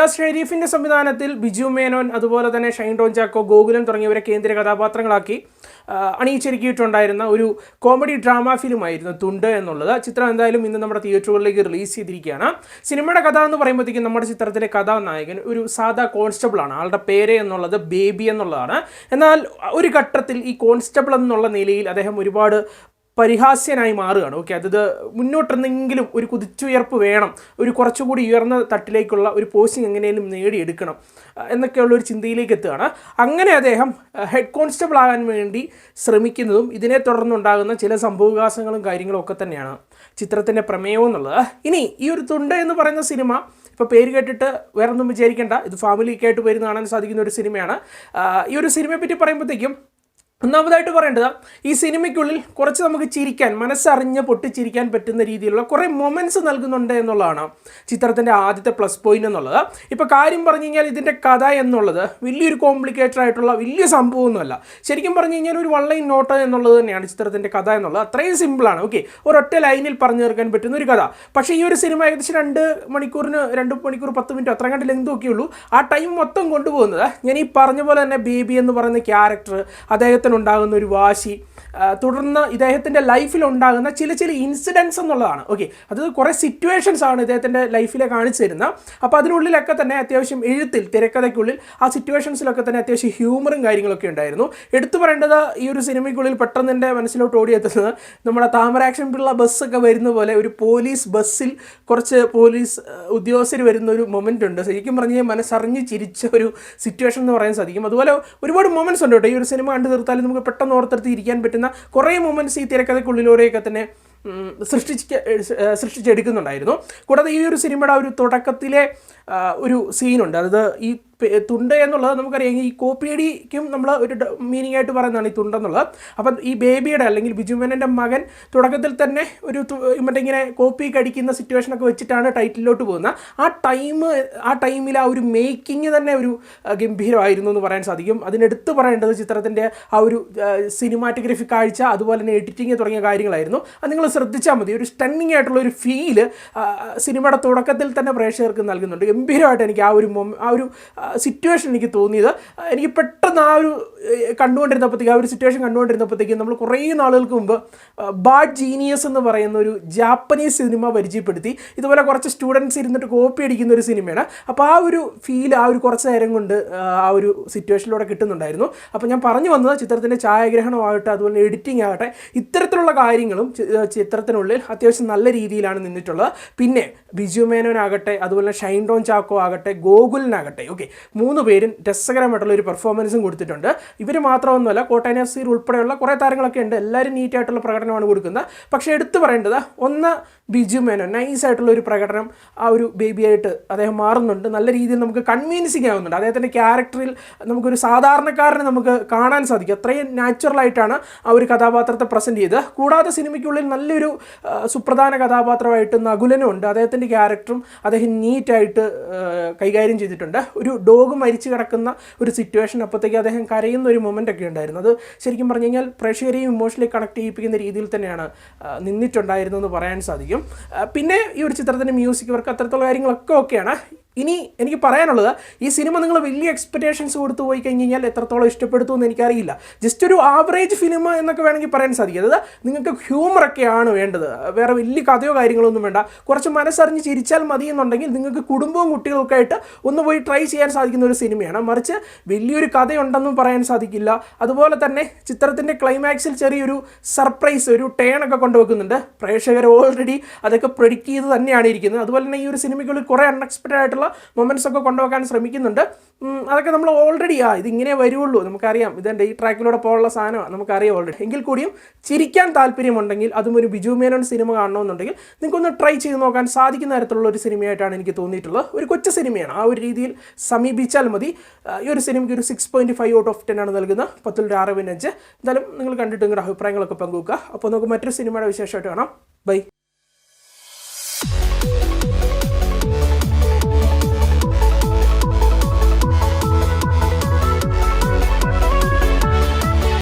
റിയാസ് ഷെരീഫിന്റെ സംവിധാനത്തിൽ ബിജു മേനോൻ അതുപോലെ തന്നെ ഷൈൻ ടോൺ ചാക്കോ ഗോകുലം തുടങ്ങിയവരെ കേന്ദ്ര കഥാപാത്രങ്ങളാക്കി അണിയിച്ചിരിക്കിയിട്ടുണ്ടായിരുന്ന ഒരു കോമഡി ഡ്രാമ ഫിലിമായിരുന്നു തുണ്ട് എന്നുള്ളത്. ചിത്രം എന്തായാലും ഇന്ന് നമ്മുടെ തിയേറ്ററുകളിലേക്ക് റിലീസ് ചെയ്തിരിക്കുകയാണ്. സിനിമയുടെ കഥ എന്ന് പറയുമ്പോഴത്തേക്കും നമ്മുടെ ചിത്രത്തിലെ കഥാനായകൻ ഒരു സാധാ കോൺസ്റ്റബിൾ ആണ്. ആളുടെ പേര് എന്നുള്ളത് ബേബി എന്നുള്ളതാണ്. എന്നാൽ ഒരു ഘട്ടത്തിൽ ഈ കോൺസ്റ്റബിൾ എന്നുള്ള നിലയിൽ അദ്ദേഹം ഒരുപാട് പരിഹാസ്യനായി മാറുകയാണ്. ഓക്കെ അത് മുന്നോട്ടെന്തെങ്കിലും ഒരു കുതിച്ചുയർപ്പ് വേണം. ഒരു കുറച്ചുകൂടി ഉയർന്ന തട്ടിലേക്കുള്ള ഒരു പോസ്റ്റിംഗ് എങ്ങനെയും നേടിയെടുക്കണം എന്നൊക്കെയുള്ള ഒരു ചിന്തയിലേക്ക് എത്തുകയാണ്. അങ്ങനെ അദ്ദേഹം ഹെഡ് കോൺസ്റ്റബിൾ ആകാൻ വേണ്ടി ശ്രമിക്കുന്നതും ഇതിനെ തുടർന്നുണ്ടാകുന്ന ചില സംഭവവികാസങ്ങളും കാര്യങ്ങളും ഒക്കെ തന്നെയാണ് ചിത്രത്തിന്റെ പ്രമേയം എന്നുള്ളത്. ഇനി ഈ ഒരു തുണ്ട് എന്ന് പറയുന്ന സിനിമ ഇപ്പോൾ പേര് കേട്ടിട്ട് വേറെ ഒന്നും വിചാരിക്കേണ്ട. ഇത് ഫാമിലിക്കായിട്ട് പേര് കാണാൻ സാധിക്കുന്ന ഒരു സിനിമയാണ്. ഈ ഒരു സിനിമയെ പറ്റി പറയുമ്പോഴത്തേക്കും ഒന്നാമതായിട്ട് പറയേണ്ടത് ഈ സിനിമയ്ക്കുള്ളിൽ കുറച്ച് നമുക്ക് ചിരിക്കാൻ മനസ്സറിഞ്ഞ് പൊട്ടിച്ചിരിക്കാൻ പറ്റുന്ന രീതിയിലുള്ള കുറേ മൊമെന്റ്സ് നൽകുന്നുണ്ട് എന്നുള്ളതാണ് ചിത്രത്തിന്റെ ആദ്യത്തെ പ്ലസ് പോയിന്റ് എന്നുള്ളത്. ഇപ്പോൾ കാര്യം പറഞ്ഞു കഴിഞ്ഞാൽ ഇതിന്റെ കഥ എന്നുള്ളത് വലിയൊരു കോംപ്ലിക്കേറ്റഡ് ആയിട്ടുള്ള വലിയ സംഭവമൊന്നുമല്ല. ശരിക്കും പറഞ്ഞു കഴിഞ്ഞാൽ ഒരു വള്ളയും നോട്ട് എന്നുള്ളത് തന്നെയാണ് ചിത്രത്തിന്റെ കഥ എന്നുള്ളത്. അത്രയും സിമ്പിളാണ് ഓക്കെ ഒരൊറ്റ ലൈനിൽ പറഞ്ഞു തീർക്കാൻ പറ്റുന്ന ഒരു കഥ. പക്ഷേ ഈ ഒരു സിനിമ ഏകദേശം രണ്ട് മണിക്കൂറിന് രണ്ട് മണിക്കൂർ പത്ത് മിനിറ്റ് അത്ര കണ്ട് ലെങ്ത് ഒക്കെ ആ ടൈം മൊത്തം കൊണ്ടുപോകുന്നത് ഞാൻ ഈ പറഞ്ഞ പോലെ തന്നെ ബേബി എന്ന് പറയുന്ന ക്യാരക്ടർ അദ്ദേഹത്തിനുണ്ടാകുന്ന ഒരു വാശി തുടർന്ന് ഇദ്ദേഹത്തിന്റെ ലൈഫിൽ ഉണ്ടാകുന്ന ചില ചില ഇൻസിഡൻസ് എന്നുള്ളതാണ്. ഓക്കെ അത് കുറേ സിറ്റുവേഷൻസ് ആണ് ഇദ്ദേഹത്തിന്റെ ലൈഫിലെ കാണിച്ചു തരുന്നത് അപ്പോൾ അതിനുള്ളിലൊക്കെ തന്നെ അത്യാവശ്യം എഴുത്തിൽ തിരക്കഥയ്ക്കുള്ളിൽ ആ സിറ്റുവേഷൻസിലൊക്കെ തന്നെ അത്യാവശ്യം ഹ്യൂമറും കാര്യങ്ങളൊക്കെ ഉണ്ടായിരുന്നു. എടുത്തു പറയേണ്ടത് ഈ ഒരു സിനിമയ്ക്കുള്ളിൽ പെട്ടെന്ന് എന്റെ മനസ്സിലോട്ട് ഓടിയെത്തുന്നത് നമ്മുടെ താമരാക്ഷൻ പിള്ള ബസ്സൊക്കെ വരുന്ന പോലെ ഒരു പോലീസ് ബസ്സിൽ കുറച്ച് പോലീസ് ഉദ്യോഗസ്ഥർ വരുന്ന ഒരു മൊമെന്റ് ഉണ്ട്. ശരിക്കും പറഞ്ഞാൽ മനസ്സറിഞ്ഞ് ചിരിച്ച ഒരു സിറ്റുവേഷൻ എന്ന് പറയാൻ സാധിക്കും. അതുപോലെ ഒരുപാട് മൊമെന്റ്സ് ഉണ്ട് കേട്ടോ. ഈ ഒരു സിനിമ കണ്ടു തീർത്താലും നമുക്ക് പെട്ടെന്ന് ഓർത്തെടുത്ത് ഇരിക്കാൻ പറ്റുന്ന കുറേ മൊമെന്റ്സ് ഈ തിരക്കഥയ്ക്കുള്ളിലൂടെയൊക്കെ തന്നെ സൃഷ്ടിച്ച് സൃഷ്ടിച്ചെടുക്കുന്നുണ്ടായിരുന്നു. കൂടാതെ ഈ ഒരു സിനിമയുടെ ഒരു തുടക്കത്തിലെ ഒരു സീനുണ്ട് അതായത് ഈ തുണ്ട് എന്നുള്ളത് നമുക്കറിയാം. ഈ കോപ്പിയടിക്കും നമ്മൾ ഒരു മീനിങ് ആയിട്ട് പറയുന്നതാണ് ഈ തുണ്ടെന്നുള്ളത് അപ്പം ഈ ബേബിയുടെ അല്ലെങ്കിൽ ബിജുമേനന്റെ മകൻ തുടക്കത്തിൽ തന്നെ ഒരു മറ്റേ ഇങ്ങനെ കോപ്പി കടിക്കുന്ന സിറ്റുവേഷനൊക്കെ വെച്ചിട്ടാണ് ടൈറ്റിലോട്ട് പോകുന്നത്. ആ ടൈം ആ ടൈമിൽ ആ ഒരു മേക്കിംഗ് തന്നെ ഒരു ഗംഭീരമായിരുന്നു എന്ന് പറയാൻ സാധിക്കും. അതിനെടുത്ത് പറയേണ്ടത് ചിത്രത്തിന്റെ ആ ഒരു സിനിമാറ്റോഗ്രഫി കാഴ്ച അതുപോലെ തന്നെ എഡിറ്റിംഗ് തുടങ്ങിയ കാര്യങ്ങളായിരുന്നു. അത് നിങ്ങൾ ശ്രദ്ധിച്ചാൽ മതി. ഒരു സ്റ്റണ്ണിങ് ആയിട്ടുള്ള ഒരു ഫീൽ സിനിമയുടെ തുടക്കത്തിൽ തന്നെ പ്രേക്ഷകർക്ക് നൽകുന്നുണ്ട്. ഗംഭീരമായിട്ട് എനിക്ക് ആ ഒരു ആ ഒരു സിറ്റുവേഷൻ എനിക്ക് തോന്നിയത്. എനിക്ക് പെട്ടെന്ന് ആ ഒരു കണ്ടുകൊണ്ടിരുന്നപ്പോഴത്തേക്ക് ആ ഒരു സിറ്റുവേഷൻ കണ്ടുകൊണ്ടിരുന്നപ്പോഴത്തേക്കും നമ്മൾ കുറേ നാളുകൾക്ക് മുമ്പ് ബാഡ് ജീനിയസ് എന്ന് പറയുന്ന ഒരു ജാപ്പനീസ് സിനിമ പരിചയപ്പെടുത്തി. ഇതുപോലെ കുറച്ച് സ്റ്റുഡൻസ് ഇരുന്നിട്ട് കോപ്പി അടിക്കുന്ന ഒരു സിനിമയാണ് അപ്പോൾ ആ ഒരു ഫീൽ ആ ഒരു കുറച്ച് നേരം കൊണ്ട് ആ ഒരു സിറ്റുവേഷനിലൂടെ കിട്ടുന്നുണ്ടായിരുന്നു. അപ്പോൾ ഞാൻ പറഞ്ഞു വന്നത് ചിത്രത്തിന്റെ ഛായാഗ്രഹണമാകട്ടെ അതുപോലെ എഡിറ്റിംഗ് ആകട്ടെ ഇത്തരത്തിലുള്ള കാര്യങ്ങളും ചിത്രത്തിനുള്ളിൽ അത്യാവശ്യം നല്ല രീതിയിലാണ് നിന്നിട്ടുള്ളത്. പിന്നെ ബിജു മേനോനാകട്ടെ അതുപോലെ ഷൈൻ ഡോൺ ചാക്കോ ആകട്ടെ ഗോകുലിനാകട്ടെ ഓക്കെ മൂന്ന് പേരും രസകരമായിട്ടുള്ള ഒരു പെർഫോമൻസും കൊടുത്തിട്ടുണ്ട്. ഇവർ മാത്രമൊന്നുമല്ല കോട്ടയം നസീർ ഉൾപ്പെടെയുള്ള കുറേ താരങ്ങളൊക്കെ ഉണ്ട്. എല്ലാവരും നീറ്റായിട്ടുള്ള പ്രകടനമാണ് കൊടുക്കുന്നത്. പക്ഷേ എടുത്തു പറയേണ്ടത് ഒന്ന് ബിജു മേനോൻ നൈസായിട്ടുള്ള ഒരു പ്രകടനം ആ ഒരു ബേബിയായിട്ട് അദ്ദേഹം മാറുന്നുണ്ട്. നല്ല രീതിയിൽ നമുക്ക് കൺവീൻസിങ് ആവുന്നുണ്ട് അദ്ദേഹത്തിന്റെ ക്യാരക്ടറിൽ നമുക്കൊരു സാധാരണക്കാരനെ നമുക്ക് കാണാൻ സാധിക്കും. അത്രയും നാച്ചുറലായിട്ടാണ് ആ ഒരു കഥാപാത്രത്തെ പ്രസന്റ് ചെയ്തത്. കൂടാതെ സിനിമയ്ക്കുള്ളിൽ നല്ലൊരു സുപ്രധാന കഥാപാത്രമായിട്ട് നകുലനും ഉണ്ട്. അദ്ദേഹത്തിന്റെ ക്യാരക്ടറും അദ്ദേഹം നീറ്റായിട്ട് കൈകാര്യം ചെയ്തിട്ടുണ്ട്. ഒരു ഡോഗ് മരിച്ചു കിടക്കുന്ന ഒരു സിറ്റുവേഷൻ അപ്പോഴത്തേക്ക് അദ്ദേഹം കരയുന്ന ഒരു മൊമെന്റ് ഒക്കെ ഉണ്ടായിരുന്നു. അത് ശരിക്കും പറഞ്ഞു കഴിഞ്ഞാൽ പ്രേക്ഷകരെയും ഇമോഷണലി കണക്ട് ചെയ്യിപ്പിക്കുന്ന രീതിയിൽ തന്നെയാണ് നിന്നിട്ടുണ്ടായിരുന്നു എന്ന് പറയാൻ സാധിക്കും. പിന്നെ ഈ ഒരു ചിത്രത്തിന്റെ മ്യൂസിക് വർക്ക് അത്തരത്തിലുള്ള കാര്യങ്ങളൊക്കെ ഓക്കെയാണ് ഇനി എനിക്ക് പറയാനുള്ളത് ഈ സിനിമ നിങ്ങൾ വലിയ എക്സ്പെക്റ്റേഷൻസ് കൊടുത്തു പോയി കഴിഞ്ഞ് കഴിഞ്ഞാൽ എത്രത്തോളം ഇഷ്ടപ്പെടുത്തു എന്ന് എനിക്കറിയില്ല. ജസ്റ്റ് ഒരു ആവറേജ് ഫിലിമ എന്നൊക്കെ വേണമെങ്കിൽ പറയാൻ സാധിക്കും. അതായത് നിങ്ങൾക്ക് ഹ്യൂമറൊക്കെയാണ് വേണ്ടത്. വേറെ വലിയ കഥയോ കാര്യങ്ങളോ ഒന്നും വേണ്ട. കുറച്ച് മനസ്സറിഞ്ഞ് ചിരിച്ചാൽ മതി എന്നുണ്ടെങ്കിൽ നിങ്ങൾക്ക് കുടുംബവും കുട്ടികളൊക്കെ ആയിട്ട് ഒന്ന് പോയി ട്രൈ ചെയ്യാൻ സാധിക്കുന്ന ഒരു സിനിമയാണ്. മറിച്ച് വലിയൊരു കഥയുണ്ടെന്നും പറയാൻ സാധിക്കില്ല. അതുപോലെ തന്നെ ചിത്രത്തിന്റെ ക്ലൈമാക്സിൽ ചെറിയൊരു സർപ്രൈസ് ഒരു ടേൺ ഒക്കെ കൊണ്ടുവെക്കുന്നുണ്ട്. പ്രേക്ഷകർ ഓൾറെഡി അതൊക്കെ പ്രെഡിക്റ്റ് ചെയ്ത് തന്നെയാണ് ഇരിക്കുന്നത്. അതുപോലെ തന്നെ ഈ ഒരു സിനിമയ്ക്കുള്ളിൽ കുറേ അൺഎക്സ്പെക്റ്റഡ് ആയിട്ടുള്ള മൊമെന്റ്സ് ഒക്കെ കൊണ്ടുവെക്കാൻ ശ്രമിക്കുന്നുണ്ട്. അതൊക്കെ നമ്മൾ ഓൾറെഡി ആ ഇതിങ്ങനെ വരുള്ളൂ നമുക്കറിയാം ഇതെന്റെ ഈ ട്രാക്കിലൂടെ പോകാനുള്ള സാധനമാണ് നമുക്കറിയാം ഓൾറെഡി എങ്കിൽ കൂടിയും ചിരിക്കാൻ താല്പര്യമുണ്ടെങ്കിൽ അതും ഒരു ബിജു മേനോൻ സിനിമ കാണണമെന്നുണ്ടെങ്കിൽ നിങ്ങൾക്കൊന്ന് ട്രൈ ചെയ്ത് നോക്കാൻ സാധിക്കുന്ന തരത്തിലുള്ള ഒരു സിനിമയായിട്ടാണ് എനിക്ക് തോന്നിയിട്ടുള്ളത്. ഒരു കൊച്ചു സിനിമയാണ്. ആ ഒരു രീതിയിൽ സമീപിച്ചാൽ മതി. ഈ ഒരു സിനിമയ്ക്ക് ഒരു six point five out of ten ആണ് നൽകുന്നത് പത്തിലൊരു അഞ്ച്. എന്തായാലും നിങ്ങൾ കണ്ടിട്ട് നിങ്ങളുടെ അഭിപ്രായങ്ങളൊക്കെ പങ്കുവെക്കുക. അപ്പോൾ നമുക്ക് മറ്റൊരു സിനിമയുടെ വിശേഷമായിട്ട് കാണാം. ബൈ